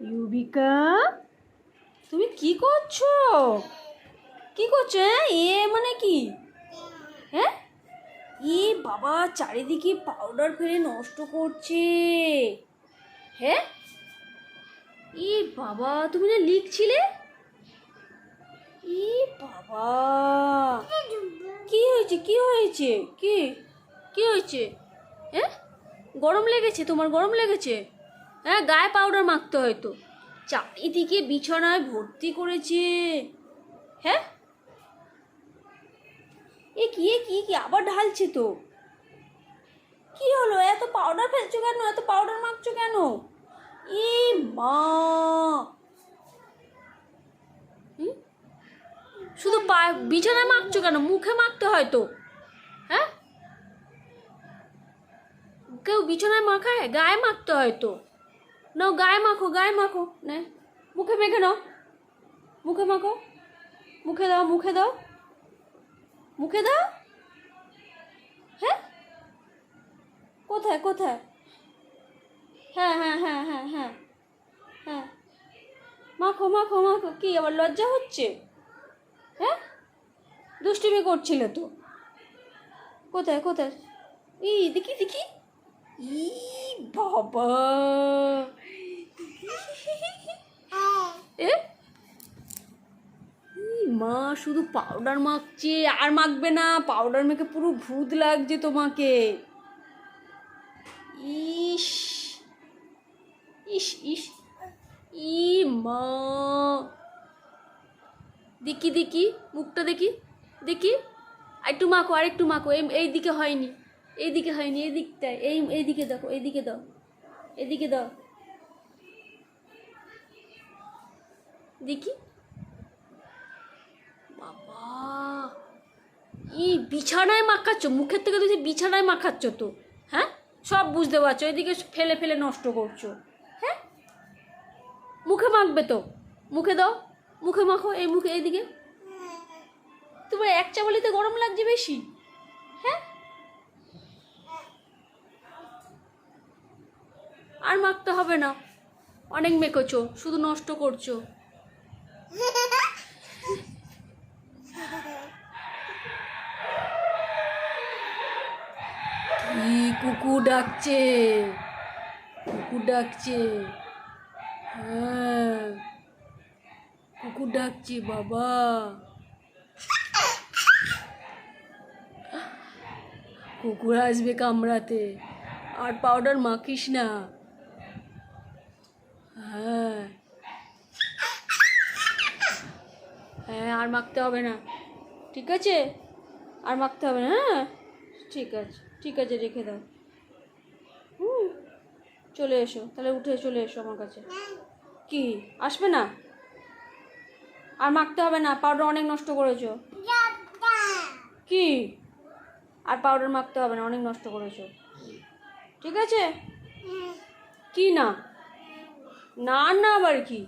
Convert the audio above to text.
ইউবিকা? তুমি কি করছ? কি করছ হ্যাঁ? এ মানে কি? হ্যাঁ? এ বাবা, চারিদিকে পাউডার ফেলে নষ্ট করছে। হ্যাঁ? এ বাবা, তুমি না লিখছিলে? ই বাবা। কি হয়েছে? কি হয়েছে? কি? কি হয়েছে? হ্যাঁ? গরম লেগেছে, তোমার গরম লেগেছে? হ্যাঁ গায়ে পাউডার মাখতে হয়তো চারিদিকে বিছানায় ভর্তি করেছে। হ্যাঁ? এ কি এ কি কি? আবার ঢালছে তো। কি হলো? এত পাউডার ফেলছো কেন? এত পাউডার মাখছো কেন? এ মা? শুধু পা, বিছানায় মাখছো কেন? মুখে মাখতে হয় তো। হ্যাঁ? কেউ বিছানায় মাখায়? গায়ে মাখতে হয় তো। নাও গায়ে মাখো গায়ে মাখো। নে, মুখে মেখে নাও। মুখে মাখো। মুখে দাও মুখে দাও। মুখে দাও। হ্যাঁ কোথায় কোথায়? হ্যাঁ হ্যাঁ হ্যাঁ হ্যাঁ হ্যাঁ। হ্যাঁ। মাখো মাখো মাখো। কি, আবার লজ্জা হচ্ছে? হ্যাঁ দুষ্টুমি করছিলে তো। কোথায় কোথায়? ই দেখি দেখি। ই, বাবা! এ? মা, শুধু পাউডার মাখছে, আর মাখবে না। পাউডার মেখে পুরো ভূত লাগছে তোমাকে। ইস। ইস ইস। ই মা। দেখি দেখি, মুখটা দেখি। দেখি। আর একটু মাখো আর একটু মাখো। এই এই দিকে হয়নি। এই দিকে হয়নি, এই দিকটায়। এই এই দিকে দেখো, এই দিকে দাও। এদিকে দাও। দেখি। বাবা ই বিছানায় মাখাচ্ছ? মুখের থেকে তুমি বিছানায় মাখাচ্ছ তো। হ্যাঁ? সব বুঝতে পারছ, এদিকে ফেলে ফেলে নষ্ট করছ। হ্যাঁ? মুখে মাখবে তো। মুখে দাও। মুখে মাখো, এই মুখে, এইদিকে। তোমার এক চাবলিতে গরম লাগছে বেশি। হ্যাঁ? আর মাখতে হবে না। অনেক মেখেছো, শুধু নষ্ট করছ। কি কুকুর ডাকছে? কুকুর ডাকছে। হ্যাঁ। কুকুর ডাকছে, বাবা। কুকুর আসবে কামড়াতে। আর পাউডার মাখিস না। হ্যাঁ হ্যাঁ। আর মাখতে হবে না। ঠিক আছে? আর মাখতে হবে না হ্যাঁ? ঠিক আছে ঠিক আছে রেখে দাও। হুম চলে এসো তাহলে উঠে চলে এসো আমার কাছে। কি আসবে না? আর মাখতে হবে না পাউডার অনেক নষ্ট করেছ। কি? আর পাউডার মাখতে হবে না অনেক নষ্ট করেছ। ঠিক আছে? কি না? না না আবার কি?